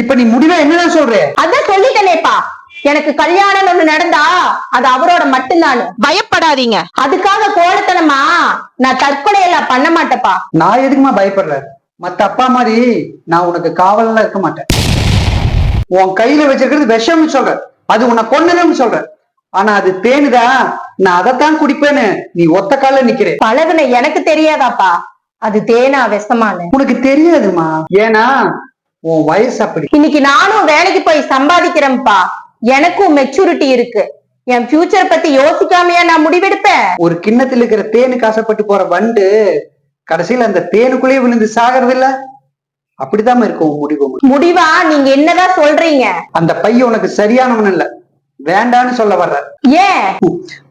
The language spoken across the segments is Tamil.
இப்ப நீ முடிவா என்னதான் சொல்ற? அதான் சொல்லிட்டேனேப்பா. எனக்கு கல்யாணம் ஒண்ணு நடந்தா அது அவரோட மட்டும்தான் பயப்படாதீங்க. அதுக்காக கோலத்தனமா நான் தற்கொலை எல்லாம் பண்ண மாட்டேப்பா. நான் எதுக்குமா பயப்படுறேன் மத்த அப்பா மாதிரி நான் உனக்கு காவல்லாம் இருக்க மாட்டேன். உன் கையில வச்சிருக்கிறது விஷம்னு சொல்ற. அது உன்னை கொன்னதுன்னு சொல்ற. ஆனா அது தேனுதான் நான் அதைத்தான் குடிப்பேன்னு நீ ஒத்த கால்ல நிக்கிற. பழகுன எனக்கு தெரியாதாப்பா. அது தேனா விஷமானு உனக்கு தெரியாதுமா? ஏன்னா உன் வயசு அப்படி. இன்னைக்கு நானும் வேலைக்கு போய் சம்பாதிக்கிறேன்ப்பா. எனக்கும் மெச்சூரிட்டி இருக்கு. என் ஃபியூச்சர் பத்தி யோசிக்காமையா நான் முடிவெடுப்பேன். ஒரு கிண்ணத்துல இருக்கிற தேனுக்கு ஆசைப்பட்டு போற வண்டு கடைசியில அந்த தேனுக்குள்ளேயே விழுந்து சாகிறது இல்ல அப்படிதான் இருக்கும் உன் முடிவு முடிவா? நீங்க என்னதான் சொல்றீங்க? அந்த பையன் உனக்கு சரியானவன் இல்ல. வேண்டான்னு சொல்ல வர்ற. ஏன்?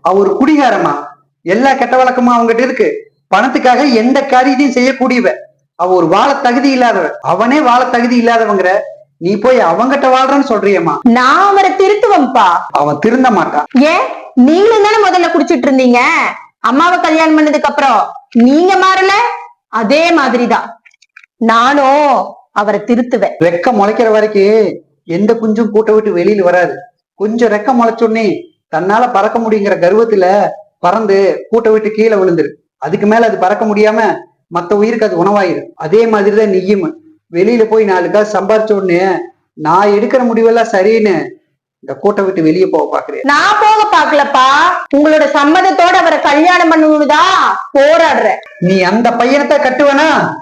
அவர் குடிகாரமா எல்லா கெட்ட வழக்கமும் அவங்ககிட்ட இருக்கு. பணத்துக்காக எந்த காரியத்தையும் செய்யக்கூடியவ அவ ஒரு வாழ தகுதி இல்லாதவ அவனே வாழ தகுதி இல்லாதவங்கிற நீ போய் அவங்கிட்ட வாழ்றன்னு சொல்றியம்மா. நான் அவரை திருத்துவேன்ப்பா. அவன் திருந்த மாட்டான். ஏன்? நீங்களும் தானே முதல்ல குடிச்சிட்டு இருந்தீங்க அம்மாவை கல்யாணம் பண்ணதுக்கு அப்புறம் நீங்க மாறல? அதே மாதிரிதான். நானும் அவரை திருத்துவேன். ரெக்க முளைக்கிற வரைக்கும் எந்த குஞ்சும் கூட்ட விட்டு வெளியில வராது. கொஞ்சம் ரெக்க முளைச்சோடனே தன்னால பறக்க முடியுங்கிற கர்வத்துல பறந்து கூட்ட விட்டு கீழே விழுந்துரு. அதுக்கு மேல அது பறக்க முடியாம மத்த உயிருக்கு அது உணவாயிரு. அதே மாதிரிதான் நீயும் வெளியில போய் நாலு காசு சம்பாரிச்ச உடனே நான் எடுக்கிற முடிவெல்லாம் சரின்னு இந்த கூட்டை விட்டு வெளியே போக பாக்குறேன். நான் போக பாக்கலப்பா. உங்களோட சம்மதத்தோட அவரை கல்யாணம் பண்ணணும்னுதான் போராடுறேன். நீ அந்த பையனத்தை கட்டுவேனா?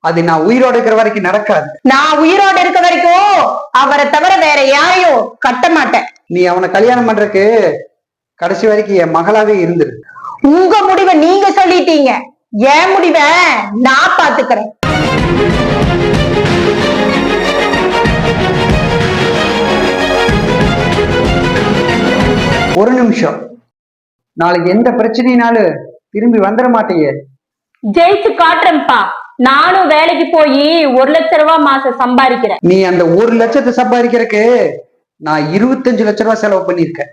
அது நான் உயிரோட இருக்கிற வரைக்கும் நடக்காது. நான் உயிரோட இருக்க வரைக்கும் அவரை தவிர வேற யாரையும் கட்ட மாட்டேன். நீ அவனை கல்யாணம் பண்றதுக்கு கடைசி வரைக்கும் என் மகளாவே இருந்துரு. உங்க முடிவை நீங்க சொல்லிட்டீங்க. என் முடிவை? நான் பாத்துக்கிறேன். ஒரு நிமிஷம். நாளைக்கு எந்த பிரச்சனைனாலும் திரும்பி வந்துட மாட்டேயே. ஜெயிச்சு காட்டுறேன்ப்பா. நானும் வேலைக்கு போய் ஒரு லட்ச ரூபாய் மாசம் சம்பாதிக்கிறேன். நீ அந்த ஒரு லட்சத்தை சம்பாதிக்கிறதுக்கு நான் இருபத்தஞ்சு லட்ச ரூபாய் செலவு பண்ணியிருக்கேன்.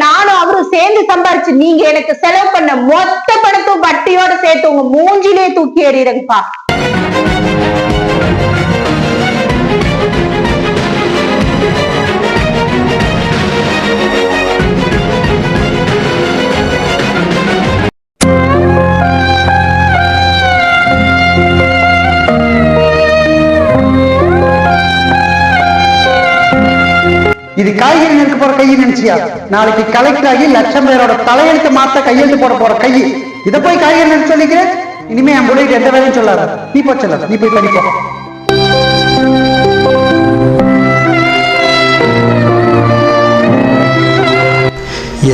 நானும் அவரும் சேர்ந்து சம்பாரிச்சு நீங்க எனக்கு செலவு பண்ண மொத்த பணத்தும் வட்டியோட சேர்த்து உங்க மூஞ்சிலே தூக்கி எறிறேங்கப்பா காய்கறி நெருக்க போற கையை நினைச்சியா? நாளைக்கு கலெக்டர் ஆகி லட்சம் பேரோட தலையெழுத்து மாத்த கையெழுத்து போட போற கை இதை போய் காய்கறி நெருக்க சொல்லிக்கிறேன்? இனிமே என் பிள்ளைகிட்ட எந்த வேலையும் சொல்லாத. நீ போய் சொல்லாத நீ போய் படிப்போ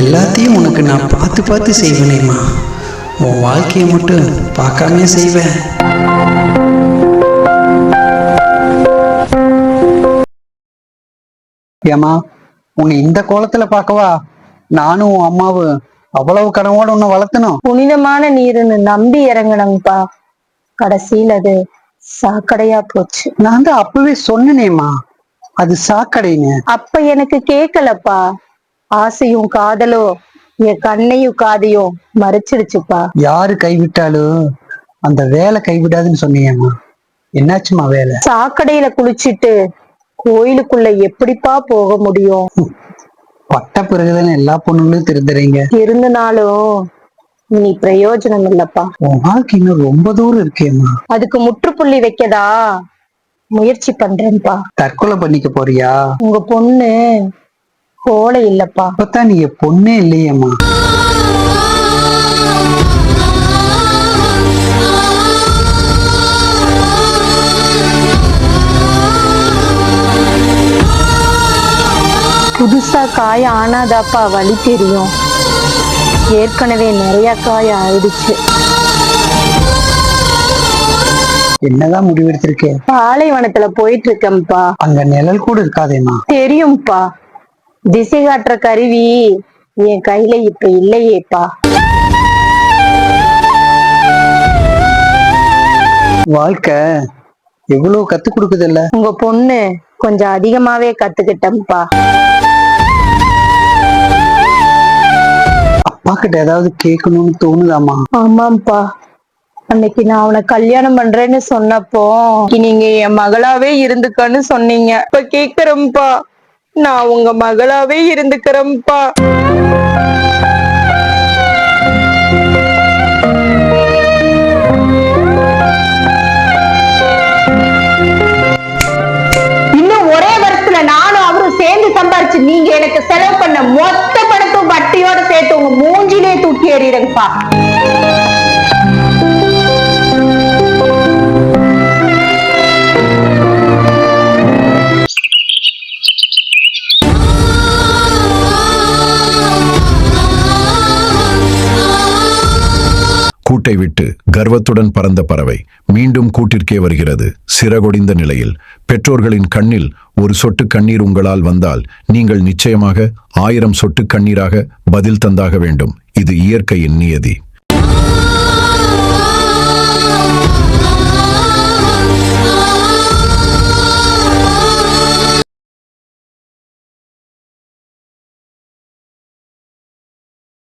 எல்லாத்தையும் உனக்கு நான் பார்த்து பார்த்து செய்வேனேம்மா. உன் வாழ்க்கையை மட்டும் பார்க்காம செய்வேன். ஏமா உன்னை இந்த கோலத்துல பார்க்கவா? நானும் உன் அம்மாவும் அவ்வளவு கனவோட உன்னை வளர்த்தணும். புனிதமான நீருன்னு நம்பி இறங்கினங்கப்பா கடைசியில அது சாக்கடையா போச்சு. நான் தான் அப்பவே சொன்னனேம்மா. அது சாக்கடைன்னு. அப்ப எனக்கு கேக்கலப்பா. ஆசையும் காதலும் என் கண்ணையும் காதையும் மறைச்சிடுச்சுப்பா. யாரு கைவிட்டாலும் அந்த வேலை கைவிடாதுன்னு சொன்னீங்கம்மா. என்னாச்சுமா வேலை? சாக்கடையில குளிச்சிட்டு கோயிலுக்குள்ள எப்படிப்பா போக முடியும்? பட்ட பிறகுதானே எல்லா பொண்ணுங்களும் திருந்துறீங்க? இருந்தனாலும் இனி பிரயோஜனம் இல்லப்பா. உன் வாழ்க்கை இன்னும் ரொம்ப தூரம் இருக்கேம்மா அதுக்கு முற்றுப்புள்ளி வைக்கதா? முயற்சி பண்றேன்ப்பா. தற்கொலை பண்ணிக்க போறியா? உங்க பொண்ணு கோலை இல்லப்பா. அப்பதான் நீ என் பொண்ணே இல்லையேம்மா புதுசா காய ஆனாதாப்பா வலி தெரியும். ஏற்கனவே நிறைய காய ஆயிடுச்சு. என்னதான் முடிவெடுத்திருக்கே? பாலைவனத்துல போயிட்டு இருக்கேன்ப்பா அங்க நிழல் கூட இருக்காதேம்மா. தெரியும்பா. திசை காட்டுற கருவி என் கையில இப்ப இல்லையேப்பா. வாழ்க்கை எவ்வளவு கத்து கொடுக்குதுல்ல? உங்க பொண்ணு கொஞ்சம் அதிகமாவே கத்துக்கிட்டேன்ப்பா. அப்பா கிட்ட ஏதாவது கேட்கணும்னு தோணுதாமா ஆமாம்ப்பா. அன்னைக்கு நான் அவனை கல்யாணம் பண்றேன்னு சொன்னப்போ நீங்க என் மகளாவே இருந்துக்கன்னு சொன்னீங்க. இப்ப கேக்குறேன்ப்பா. நான் உங்க மகளாவே இருந்துக்கிறேன்ப்பா. பணத்தும் சேர்த்து உங்க மூஞ்சிலே தூக்கி எறிறேன்ப்பா கூட்டை விட்டு கர்வத்துடன் பறந்த பறவை மீண்டும் கூட்டிற்கே வருகிறது. சிறகொடிந்த நிலையில் பெற்றோர்களின் கண்ணில் ஒரு சொட்டு கண்ணீர் உங்களால் வந்தால் நீங்கள் நிச்சயமாக ஆயிரம் சொட்டு கண்ணீராக பதில் தந்தாக வேண்டும். இது இயற்கையின் நியதி.